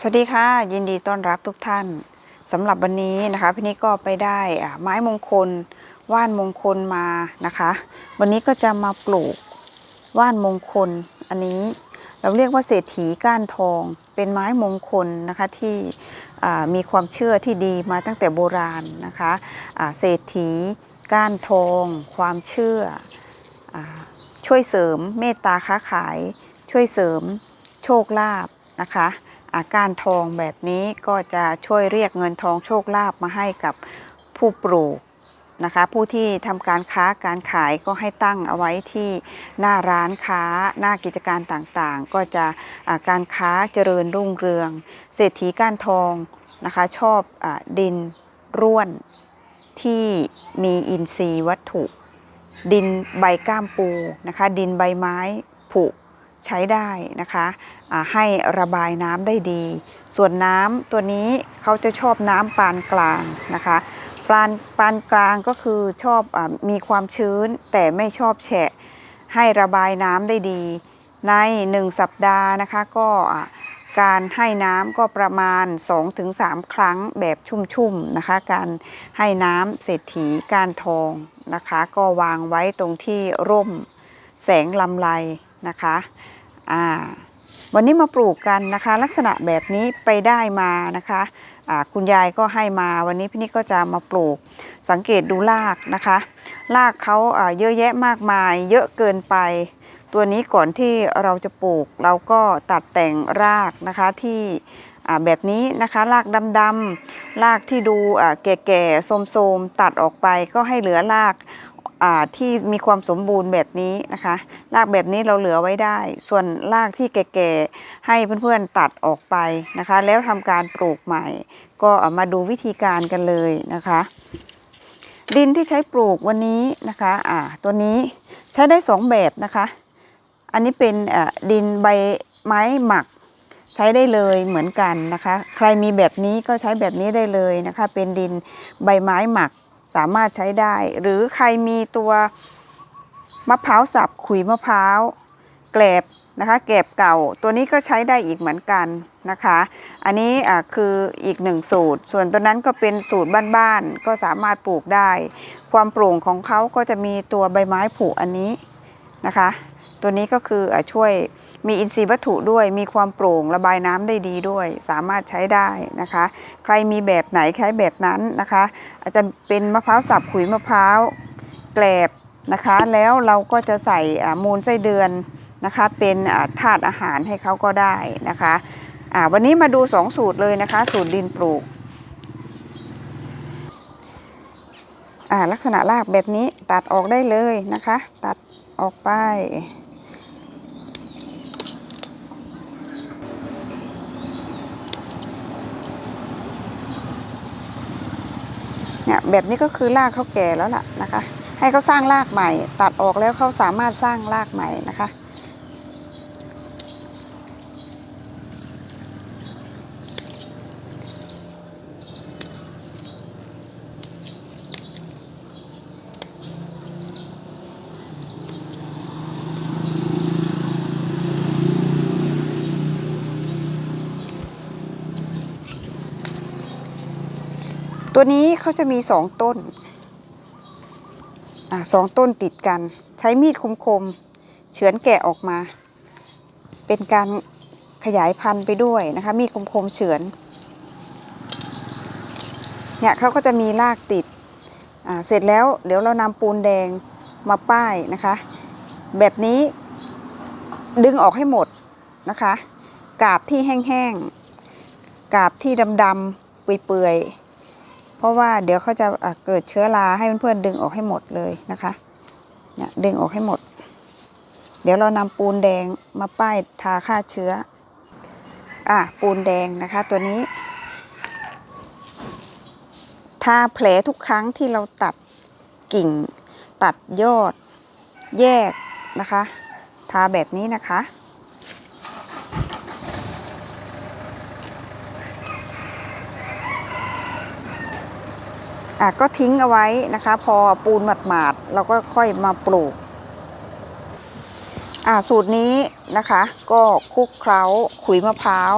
สวัสดีค่ะ ยินดีต้อนรับทุกท่านสำหรับวันนี้นะคะพี่นิกก็ไปได้ไม้มงคลว่านมงคลมานะคะ วันนี้ก็จะมาปลูกว่านมงคลอันนี้ เราเรียกว่าเศรษฐีก้านทองเป็นไม้มงคลนะคะที่มีความเชื่อที่ดีมาตั้งแต่โบราณนะคะอ่าเศรษฐีก้านทอง ความเชื่ออช่วยเสริมเมตตาค้าขาย ช่วยเสริมโชคลาภนะคะ อาการทองแบบนี้ก็จะช่วยเรียกเงินทองโชคลาภมาให้กับผู้ปลูกนะคะ ผู้ที่ทำการค้าการขายก็ให้ตั้งเอาไว้ที่หน้าร้านค้า หน้ากิจการต่างๆ ก็จะอาการค้าเจริญรุ่งเรือง เศรษฐีก้านทองนะคะ ชอบอดินร่วนที่มีอินทรีย์วัตถุ ดินใบก้ามปูนะคะ ดินใบไม้ผุ ใช้ได้นะคะให้ระบายน้ำได้ดี ส่วนน้ำตัวนี้เขาจะชอบน้ำปานกลางนะคะปานปานกลางก็คือชอบอมีความชื้นแต่ไม่ชอบแฉะ ให้ระบายน้ำได้ดี ใน 1 สัปดาห์นะคะก็การให้น้ำก็ประมาณ 2-3 ครั้งแบบชุ่มๆนะคะ การให้น้ำเศรษฐีการทองนะคะ ก็วางไว้ตรงที่ร่มแสงลำไร นะคะอ่าวันนี้มาปลูกกันนะคะ ลักษณะแบบนี้ไปได้มานะคะอ่าคุณยายก็ให้มาวันนี้พี่นิกก็จะมาปลูกสังเกตดูรากนะคะรากเขาอ่าเยอะแยะมากมาย เยอะเกินไป ตัวนี้ก่อนที่เราจะปลูก เราก็ตัดแต่งรากนะคะที่อ่าแบบนี้นะคะรากดำๆรากที่ดูอ่าแก่ๆโทมๆตัดออกไปก็ให้เหลือราก ที่มีความสมบูรณ์แบบนี้นะคะ รากแบบนี้เราเหลือไว้ได้ ส่วนรากที่แก่ๆให้เพื่อนๆตัดออกไปนะคะ แล้วทำการปลูกใหม่ ก็ามาดูวิธีการกันเลยนะคะ ดินที่ใช้ปลูกวันนี้นะคะอ่าตัวนี้ใช้ได้สองแบบนะคะ อันนี้เป็นดินใบไม้หมักใช้ได้เลยเหมือนกันนะคะ ใครมีแบบนี้ก็ใช้แบบนี้ได้เลยนะคะ เป็นดินใบไม้หมัก สามารถใช้ได้ หรือใครมีตัวมะพร้าวสับขุยมะพร้าวแกลบนะคะแกลบเก่าตัวนี้ก็ใช้ได้อีกเหมือนกันนะคะ อันนี้คืออีกหนึ่งสูตร ส่วนตัวนั้นก็เป็นสูตรบ้านๆก็สามารถปลูกได้ ความโปร่งของเขาก็จะมีตัวใบไม้ผุอันนี้นะคะ ตัวนี้ก็คืออช่วย มีอินทรีย์วัตถุด้วย มีความโปร่งระบายน้ำได้ดีด้วย สามารถใช้ได้นะคะ ใครมีแบบไหนใช้แบบนั้นนะคะ อาจจะเป็นมะพร้าวสับขุยมะพร้าวแกลบนะคะ แล้วเราก็จะใส่มูลไส้เดือนนะคะ เป็นอ่าธาตุอาหารให้เขาก็ได้นะคะอ่าวันนี้มาดูสองสูตรเลยนะคะ สูตรดินปลูกอ่าลักษณะรากแบบนี้ตัดออกได้เลยนะคะ ตัดออกไป เนี่ยแบบนี้ก็คือรากเขาแก่แล้วล่ะนะคะ ให้เขาสร้างรากใหม่ ตัดออกแล้วเขาสามารถสร้างรากใหม่นะคะ ตัวนี้เขาจะมีสองต้นอ่าสองต้นติดกัน ใช้มีดคมๆเฉือนแกะออกมา เป็นการขยายพันธุ์ไปด้วยนะคะ มีดคมๆเฉือนเนี่ยเขาก็จะมีรากติดอ่าเสร็จแล้วเดี๋ยวเรานำปูนแดงมาป้ายนะคะ แบบนี้ดึงออกให้หมดนะคะกาบที่แห้งๆกาบที่ดำๆเปื่อยๆ เพราะว่าเดี๋ยวเขาจะเกิดเชื้อราให้เพื่อนๆดึงออกให้หมดเลยนะคะเนี่ยดึงออกให้หมด เดี๋ยวเรานำปูนแดงมาป้ายทาฆ่าเชื้ออะปูนแดงนะคะตัวนี้ทาแผลทุกครั้งที่เราตัดกิ่งตัดยอดแยกนะคะ ทาแบบนี้นะคะ ก็ทิ้งเอาไว้นะคะ พอปูนหมาดๆเราก็ค่อยมาปลูกอ่าสูตรนี้นะคะ ก็คลุกเคล้าขุยมะพร้าว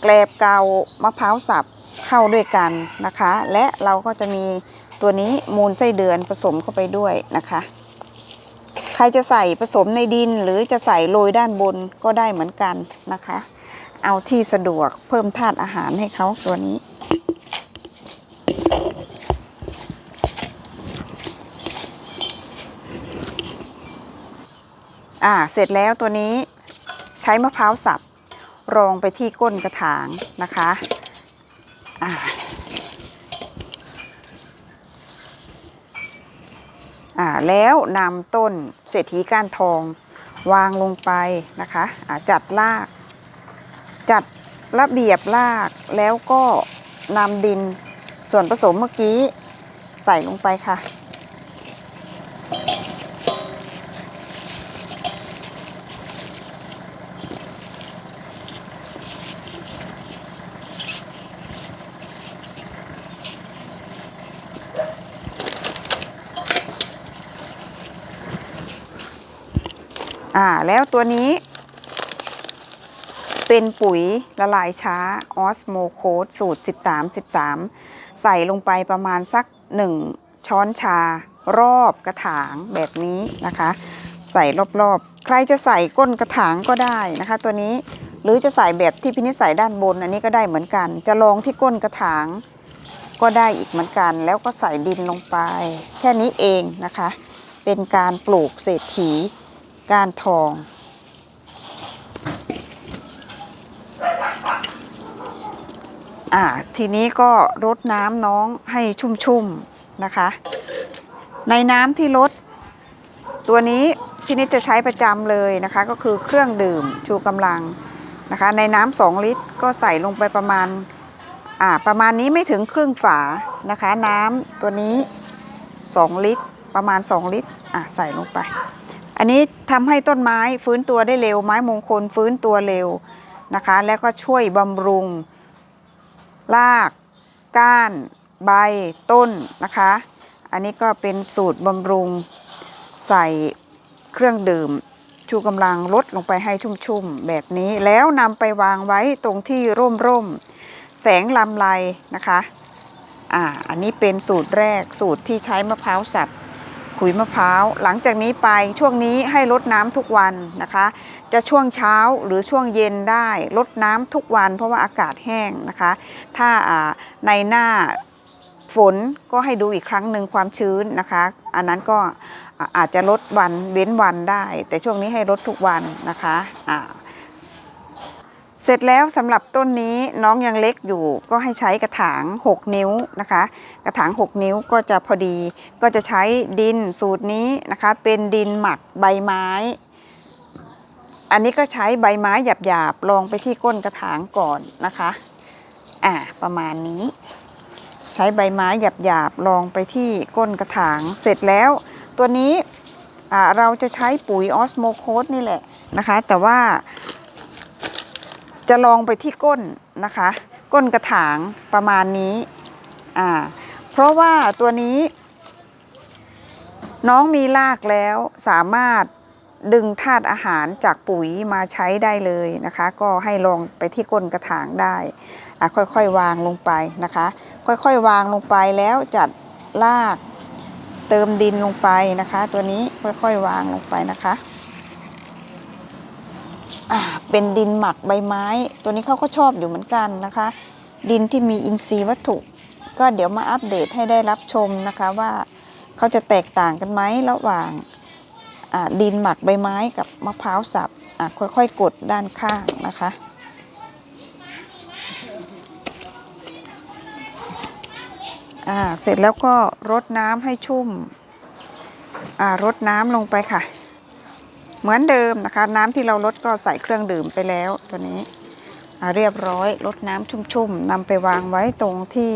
แกลบเกามะพร้าวสับเข้าด้วยกันนะคะ และเราก็จะมีตัวนี้มูลไส้เดือนผสมเข้าไปด้วยนะคะ ใครจะใส่ผสมในดินหรือจะใส่โรยด้านบนก็ได้เหมือนกันนะคะ เอาที่สะดวกเพิ่มธาตุอาหารให้เขาตัวนี้ อ่าเสร็จแล้วตัวนี้ใช้มะพร้าวสับรองไปที่ก้นกระถางนะคะอ่าอ่าแล้วนำต้นเศรษฐีก้านทองวางลงไปนะคะอ่าจัดราก จัดระเบียบรากแล้วก็นำดินส่วนผสมเมื่อกี้ใส่ลงไปค่ะ อ่าแล้วตัวนี้ เป็นปุ๋ยละลายช้าออสโมโคดสูตร 13 13 ใส่ลงไปประมาณสัก 1 ช้อนชารอบกระถางแบบนี้นะคะ ใส่รอบๆ ใครจะใส่ก้นกระถางก็ได้นะคะ ตัวนี้หรือจะใส่แบบที่พินิจใส่ด้านบนอันนี้ก็ได้เหมือนกัน จะลองที่ก้นกระถางก็ได้อีกเหมือนกัน แล้วก็ใส่ดินลงไป แค่นี้เองนะคะ เป็นการปลูกเศรษฐี ก้านทอง อ่า ทีนี้ก็รดน้ำน้องให้ชุ่มๆนะคะ ในน้ำที่ลด ตัวนี้พี่นิดจะใช้ประจำเลยนะคะ ก็คือเครื่องดื่มชูกำลังนะคะ ในน้ำสองลิตรก็ใส่ลงไปประมาณ อ่า ประมาณนี้ไม่ถึงครึ่งฝานะคะ น้ำตัวนี้ 2 ลิตร ประมาณ 2 ลิตร อะ ใส่ลงไป อันนี้ทำให้ต้นไม้ฟื้นตัวได้เร็ว ไม้มงคลฟื้นตัวเร็วนะคะ แล้วก็ช่วยบำรุงราก ก้าน ใบต้นนะคะ อันนี้ก็เป็นสูตรบำรุงใส่เครื่องดื่ม ชูกำลังลดลงไปให้ชุ่มๆ แบบนี้แล้วนำไปวางไว้ตรงที่ร่มๆแสงลำไรนะคะ อ่า อันนี้เป็นสูตรแรกสูตรที่ใช้มะพร้าวสับ ขุยมะพร้าว หลังจากนี้ไปช่วงนี้ให้ลดน้ำทุกวันนะคะ จะช่วงเช้าหรือช่วงเย็นได้ลดน้ำทุกวัน เพราะว่าอากาศแห้งนะคะ ถ้าในหน้าฝนก็ให้ดูอีกครั้งหนึ่งความชื้นนะคะ อันนั้นก็อาจจะลดวันเว้นวันได้ แต่ช่วงนี้ให้ลดทุกวันนะคะ เสร็จแล้วสำหรับต้นนี้น้องยังเล็กอยู่ ก็ให้ใช้กระถาง 6 นิ้วนะคะ กระถาง 6 นิ้วก็จะพอดีก็จะใช้ดินสูตรนี้นะคะ เป็นดินหมักใบไม้ อันนี้ก็ใช้ใบไม้หยาบๆลองไปที่ก้นกระถางก่อนนะคะอ่าประมาณนี้ ใช้ใบไม้หยาบๆลองไปที่ก้นกระถาง เสร็จแล้ว ตัวนี้อ่าเราจะใช้ปุ๋ยออสโมโคสนี่แหละนะคะ แต่ว่า จะลองไปที่ก้นนะคะ ก้นกระถางประมาณนี้อ่าเพราะว่าตัวนี้ น้องมีรากแล้วสามารถดึงธาตุอาหารจากปุ๋ยมาใช้ได้เลยนะคะ ก็ให้ลองไปที่ก้นกระถางได้อะค่อยๆวางลงไปนะคะ ค่อยๆวางลงไปแล้วจัดรากเติมดินลงไปนะคะ ตัวนี้ค่อยๆวางลงไปนะคะ เป็นดินหมักใบไม้ ตัวนี้เขาก็ชอบอยู่เหมือนกันนะคะ ดินที่มีอินทรีย์วัตถุ ก็เดี๋ยวมาอัปเดตให้ได้รับชมนะคะว่าเขาจะแตกต่างกันไหมระหว่างดินหมักใบไม้กับมะพร้าวสับค่อยๆ กดด้านข้างนะคะอ่าเสร็จแล้วก็รดน้ำให้ชุ่มอ่ารดน้ำลงไปค่ะ เหมือนเดิมนะคะ น้ำที่เราลดก็ใส่เครื่องดื่มไปแล้วตัวนี้เรียบร้อยลดน้ำชุ่มๆนำไปวางไว้ตรงที่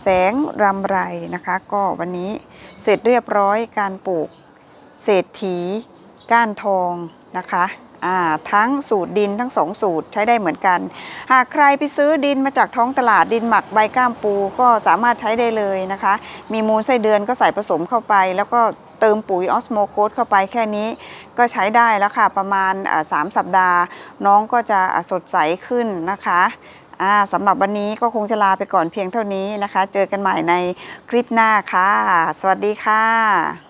แสงรำไรนะคะ ก็วันนี้เสร็จเรียบร้อยการปลูกเศรษฐีก้านทองนะคะทั้งสูตรดินทั้งสองสูตรใช้ได้เหมือนกัน หากใครไปซื้อดินมาจากท้องตลาดดินหมักใบก้ามปูก็สามารถใช้ได้เลยนะคะ มีมูลไส้เดือนก็ใส่ผสมเข้าไป แล้วก็ เติมปุ๋ยออสโมโคสเข้าไปแค่นี้ก็ใช้ได้แล้วค่ะ ประมาณ3สามสัปดาห์ น้องก็จะสดใสขึ้นนะคะสำหรับวันนี้ก็คงจะลาไปก่อนเพียงเท่านี้นะคะ เจอกันใหม่ในคลิปหน้าค่ะ สวัสดีค่ะ